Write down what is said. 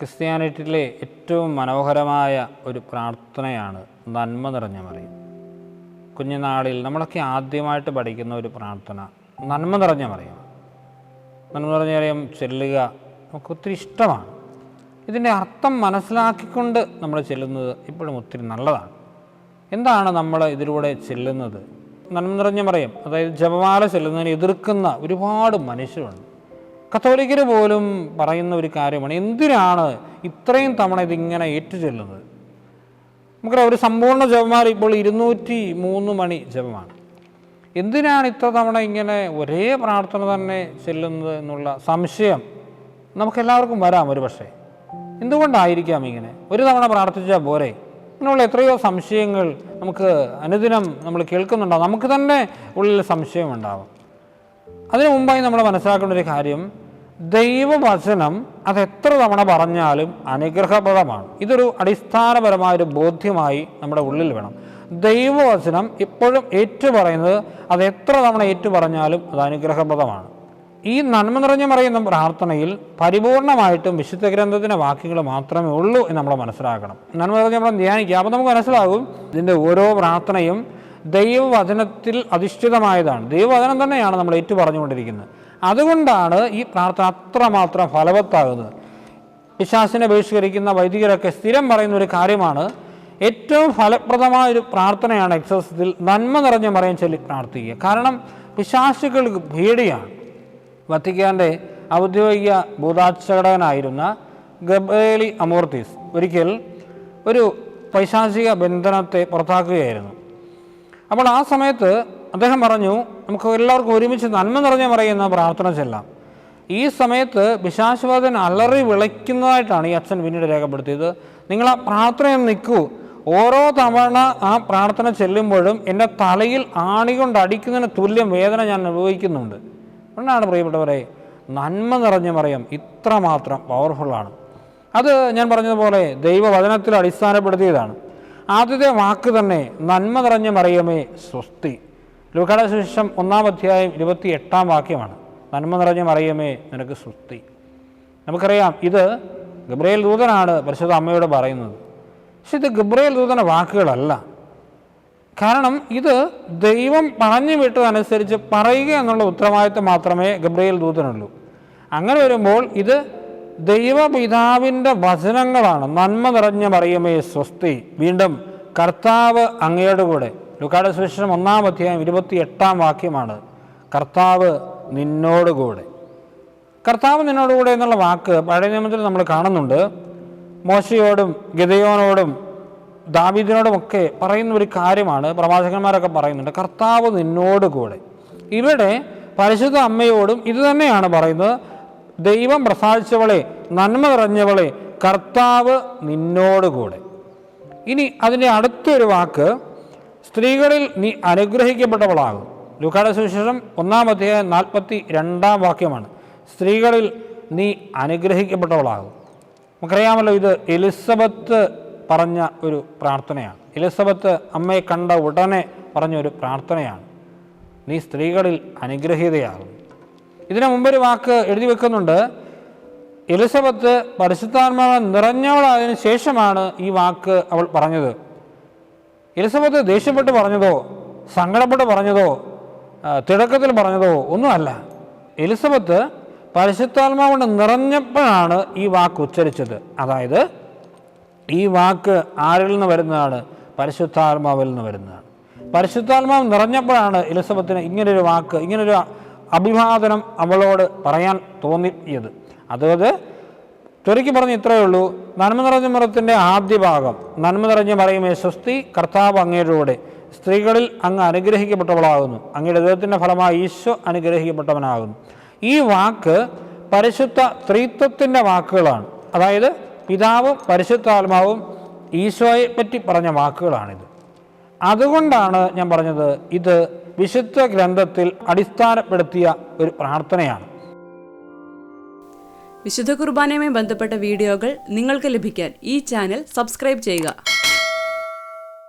ക്രിസ്ത്യാനിറ്റിയിലെ ഏറ്റവും മനോഹരമായ ഒരു പ്രാർത്ഥനയാണ് നന്മ നിറഞ്ഞ മറിയം. കുഞ്ഞുനാളിൽ നമ്മളൊക്കെ ആദ്യമായിട്ട് പഠിക്കുന്ന ഒരു പ്രാർത്ഥന നന്മ നിറഞ്ഞ മറിയം. നന്മ നിറഞ്ഞ മറിയം ചെല്ലുക നമുക്ക് ഒത്തിരി ഇഷ്ടമാണ്. ഇതിന്റെ അർത്ഥം മനസ്സിലാക്കിക്കൊണ്ട് നമ്മൾ ചെല്ലുന്നത് ഇപ്പോഴും ഒത്തിരി നല്ലതാണ്. എന്താണ് നമ്മൾ ഇതിലൂടെ ചെല്ലുന്നത്? നന്മ നിറഞ്ഞ മറിയം അതായത് ജപമാല ചെല്ലുന്നതിനെ എതിർക്കുന്ന ഒരുപാട് മനുഷ്യരുണ്ട്. കത്തോലിക്കർ പോലും പറയുന്ന ഒരു കാര്യമാണ് എന്തിനാണ് ഇത്രയും തവണ ഇതിങ്ങനെ ഏറ്റുചൊല്ലുന്നത്? നമുക്കറിയാം ഒരു സമ്പൂർണ ജപമാല ഇപ്പോൾ ഇരുന്നൂറ്റി മൂന്ന് മണി ജപമാണ്. എന്തിനാണ് ഇത്ര തവണ ഇങ്ങനെ ഒരേ പ്രാർത്ഥന തന്നെ ചെല്ലുന്നത് എന്നുള്ള സംശയം നമുക്കെല്ലാവർക്കും വരാം ഒരു പക്ഷേ. എന്തുകൊണ്ടായിരിക്കാം ഇങ്ങനെ? ഒരു തവണ പ്രാർത്ഥിച്ചാൽ പോരെ? ഇങ്ങനെയുള്ള എത്രയോ സംശയങ്ങൾ നമുക്ക് അനുദിനം നമ്മൾ കേൾക്കുന്നുണ്ടാവും. നമുക്ക് തന്നെ ഉള്ളിൽ സംശയമുണ്ടാവും അതിനു മുമ്പായി നമ്മൾ മനസ്സിലാക്കേണ്ട ഒരു കാര്യം ദൈവവചനം അത് എത്ര തവണ പറഞ്ഞാലും അനുഗ്രഹപ്രദമാണ്. ഇതൊരു അടിസ്ഥാനപരമായൊരു ബോധ്യമായി നമ്മുടെ ഉള്ളിൽ വേണം. ദൈവവചനം ഇപ്പോഴും ഏറ്റു പറയുന്നത് അത് എത്ര തവണ ഏറ്റു പറഞ്ഞാലും അത് അനുഗ്രഹപ്രദമാണ്. ഈ നന്മ നിറഞ്ഞ പറയുന്ന പ്രാർത്ഥനയിൽ പരിപൂർണമായിട്ടും വിശുദ്ധ ഗ്രന്ഥത്തിന്റെ വാക്യങ്ങൾ മാത്രമേ ഉള്ളൂ എന്ന് നമ്മൾ മനസ്സിലാക്കണം. നന്മ നിറഞ്ഞ നമ്മൾ ധ്യാനിക്കുക. അപ്പോൾ നമുക്ക് മനസ്സിലാകും ഇതിന്റെ ഓരോ പ്രാർത്ഥനയും ദൈവവചനത്തിൽ അധിഷ്ഠിതമായതാണ്. ദൈവവചനം തന്നെയാണ് നമ്മൾ ഏറ്റു പറഞ്ഞുകൊണ്ടിരിക്കുന്നത് അതുകൊണ്ടാണ് ഈ പ്രാർത്ഥന അത്രമാത്രം ഫലവത്താകുന്നത്. പിശാസിനെ ബഹിഷ്കരിക്കുന്ന വൈദികരൊക്കെ സ്ഥിരം പറയുന്ന ഒരു കാര്യമാണ് ഏറ്റവും ഫലപ്രദമായ ഒരു പ്രാർത്ഥനയാണ് എക്സസത്തിൽ നന്മ നിറഞ്ഞ മറിയം ചൊല്ലി പ്രാർത്ഥിക്കുക. കാരണം പിശാസുകൾക്ക് പേടിയാണ്. വത്തിക്കാന്റെ ഔദ്യോഗിക ഭൂതാചടകനായിരുന്ന ഗബ്രേലി അമോർത്തിസ് ഒരിക്കൽ ഒരു പൈശാചിക ബന്ധനത്തെ പുറത്താക്കുകയായിരുന്നു. അപ്പോൾ ആ സമയത്ത് അദ്ദേഹം പറഞ്ഞു നമുക്ക് എല്ലാവർക്കും ഒരുമിച്ച് നന്മ നിറഞ്ഞ പറയുന്ന പ്രാർത്ഥന ചെല്ലാം. ഈ സമയത്ത് വിശാശ്വാദൻ അലറി വിളയ്ക്കുന്നതായിട്ടാണ് ഈ അച്ഛൻ പിന്നീട് രേഖപ്പെടുത്തിയത്. നിങ്ങൾ ആ പ്രാർത്ഥന നിൽക്കൂ. ഓരോ തവണ ആ പ്രാർത്ഥന ചെല്ലുമ്പോഴും എന്റെ തലയിൽ ആണി കൊണ്ട് അടിക്കുന്നതിന് തുല്യം വേദന ഞാൻ അനുഭവിക്കുന്നുണ്ട്. എന്നാണ് പ്രിയപ്പെട്ടവരെ നന്മ നിറഞ്ഞ മറിയം ഇത്രമാത്രം പവർഫുള്ളാണ് അത് ഞാൻ പറഞ്ഞതുപോലെ ദൈവവചനത്തിൽ അടിസ്ഥാനപ്പെടുത്തിയതാണ്. ആദ്യത്തെ വാക്ക് തന്നെ നന്മ നിറഞ്ഞ മറിയമേ സ്വസ്തി. ലൂക്കാട ശേഷം ഒന്നാം അധ്യായം ഇരുപത്തി എട്ടാം വാക്യമാണ്. നന്മ നിറഞ്ഞ മറിയമേ നിനക്ക് സ്വസ്തി. നമുക്കറിയാം ഇത് ഗബ്രയേൽ ദൂതനാണ് പരിശുദ്ധ അമ്മയോട് പറയുന്നത്. പക്ഷെ ഇത് ഗബ്രയേൽ ദൂതന വാക്കുകളല്ല. കാരണം ഇത് ദൈവം പറഞ്ഞു വിട്ടതനുസരിച്ച് പറയുക എന്നുള്ള ഉത്തരവാദിത്തം മാത്രമേ ഗബ്രയേൽ ദൂതനുള്ളൂ. അങ്ങനെ വരുമ്പോൾ ഇത് ദൈവപിതാവിന്റെ വചനങ്ങളാണ്. നന്മ നിറഞ്ഞ മറിയമേ സ്വസ്തി. വീണ്ടും കർത്താവ് അങ്ങയുടെ കൂടെ. ലുക്കാട് സുവിശേഷം ഒന്നാം അധ്യായം ഇരുപത്തി എട്ടാം വാക്യമാണ്. കർത്താവ് നിന്നോടുകൂടെ കർത്താവ് നിന്നോടുകൂടെ എന്നുള്ള വാക്ക് പഴയ നിയമത്തിൽ നമ്മൾ കാണുന്നുണ്ട്. മോശയോടും ഗതയോനോടും ദാവീദിനോടുമൊക്കെ പറയുന്ന ഒരു കാര്യമാണ്. പ്രവാചകന്മാരൊക്കെ പറയുന്നുണ്ട് കർത്താവ് നിന്നോടുകൂടെ ഇവിടെ പരിശുദ്ധ അമ്മയോടും ഇത് തന്നെയാണ് പറയുന്നത്. ദൈവം പ്രസാദിച്ചവളെ നന്മ നിറഞ്ഞവളെ കർത്താവ് നിന്നോടുകൂടെ. ഇനി അതിന്റെ അടുത്തൊരു വാക്ക് സ്ത്രീകളിൽ നീ അനുഗ്രഹിക്കപ്പെട്ടവളാകും. ലുക്കാട സുവിശേഷം ഒന്നാം അധ്യായം നാൽപ്പത്തി രണ്ടാം വാക്യമാണ്. സ്ത്രീകളിൽ നീ അനുഗ്രഹിക്കപ്പെട്ടവളാകും. നമുക്കറിയാമല്ലോ ഇത് എലിസബത്ത് പറഞ്ഞ ഒരു പ്രാർത്ഥനയാണ്. എലിസബത്ത് അമ്മയെ കണ്ട ഉടനെ പറഞ്ഞ ഒരു പ്രാർത്ഥനയാണ്. നീ സ്ത്രീകളിൽ അനുഗ്രഹീതയാകും. ഇതിനു മുമ്പൊരു വാക്ക് എഴുതി വെക്കുന്നുണ്ട്. എലിസബത്ത് പരിശുദ്ധാത്മാവ് നിറഞ്ഞവളായതിനു ശേഷമാണ് ഈ വാക്ക് അവൾ പറഞ്ഞത്. എലിസബത്ത് ദേഷ്യപ്പെട്ട് പറഞ്ഞതോ സങ്കടപ്പെട്ട് പറഞ്ഞതോ തിടക്കത്തിൽ പറഞ്ഞതോ ഒന്നുമല്ല. എലിസബത്ത് പരിശുദ്ധാത്മാവ് കൊണ്ട് നിറഞ്ഞപ്പോഴാണ് ഈ വാക്ക് ഉച്ചരിച്ചത്. അതായത് ഈ വാക്ക് ആരിൽ നിന്ന് വരുന്നതാണ്? പരിശുദ്ധാത്മാവിൽ നിന്ന് വരുന്നതാണ്. പരിശുദ്ധാത്മാവ് നിറഞ്ഞപ്പോഴാണ് എലിസബത്തിന് ഇങ്ങനൊരു വാക്ക് ഇങ്ങനൊരു അഭിവാദനം അവളോട് പറയാൻ തോന്നിയത്. അതായത് ചുരുക്കി പറഞ്ഞ ഇത്രയേ ഉള്ളൂ. നന്മ നിറഞ്ഞ മറത്തിന്റെ ആദ്യ ഭാഗം. നന്മ നിറഞ്ഞ പറയുമേ സ്വസ്തി കർത്താവ് അങ്ങയുടെ സ്ത്രീകളിൽ അങ്ങ് അനുഗ്രഹിക്കപ്പെട്ടവളാകുന്നു. അങ്ങയുടെ ദൈവത്തിന്റെ ഫലമായി ഈശോ അനുഗ്രഹിക്കപ്പെട്ടവനാകുന്നു. ഈ വാക്ക് പരിശുദ്ധ സ്ത്രീത്വത്തിന്റെ വാക്കുകളാണ്. അതായത് പിതാവും പരിശുദ്ധാത്മാവും ഈശോയെ പറ്റി പറഞ്ഞ വാക്കുകളാണിത്. അതുകൊണ്ടാണ് ഞാൻ പറഞ്ഞത് ഇത് വിശുദ്ധ ഗ്രന്ഥത്തിൽ അടിസ്ഥാനപ്പെടുത്തിയ ഒരു പ്രാർത്ഥനയാണ്. വിശുദ്ധ കുർബാനയുമായി ബന്ധപ്പെട്ട വീഡിയോകൾ നിങ്ങൾക്ക് ലഭിക്കാൻ ഈ ചാനൽ സബ്സ്ക്രൈബ് ചെയ്യുക.